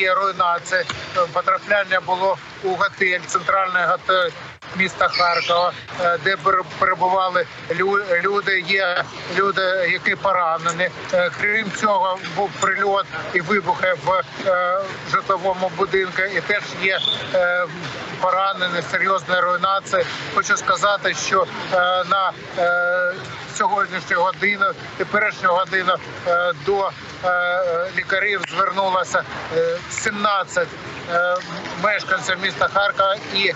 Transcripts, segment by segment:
є руйнація. Е, Потрапляння було у готель, центральний готель міста Харкова, е, де пер- перебували люди. Є люди, які поранені. Е, Крім цього, був прильот і вибухи в житловому будинку, і теж є поранені, серйозна руйнація. Хочу сказати, що на сьогоднішню годину, теперішню годину е, до е, лікарів звернулося е, 17 е, мешканців міста Харкова і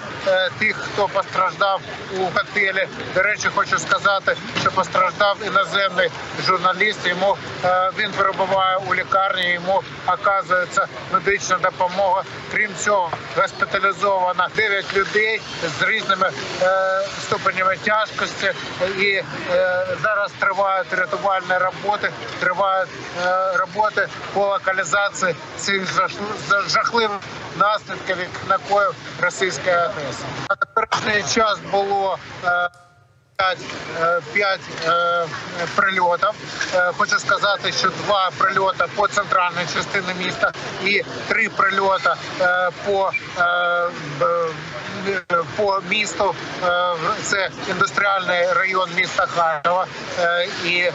тих, хто постраждав у готелі. До речі, хочу сказати, що постраждав іноземний журналіст. Йому він перебуває у лікарні. Йому оказується медична допомога. Крім цього, госпіталізовано 9 людей з різними ступенями тяжкості. І зараз тривають рятувальні роботи, тривають е, роботи по локалізації цих жах- жахливих наслідків, які накоїв російська агресія. На теперішній час було. е, П'ять, е, е, прильотів. Хочу сказати, що два прильоти по центральній частині міста і три прильоти по, по місту. Е, Це індустріальний район міста Харкова. Е, І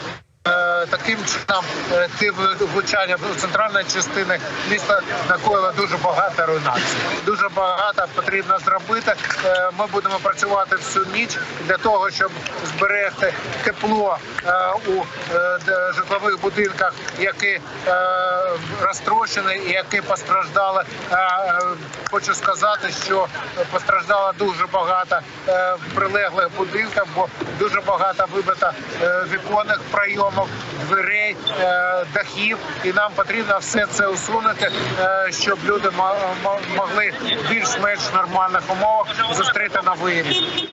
Е, Таким чином, е, ті влучання в центральної частини міста накоїло дуже багато руйнацій. Дуже багато потрібно зробити. Е, Ми будемо працювати всю ніч для того, щоб зберегти тепло е, у е, житлових будинках, які е, розтрощені і які постраждали. Хочу сказати, що постраждало дуже багато е, прилеглих будинків, бо дуже багато вибито е, віконних прийомів, дверей, е, дахів, і нам потрібно все це усунути, щоб люди могли в більш-менш нормальних умовах зустріти новий рік.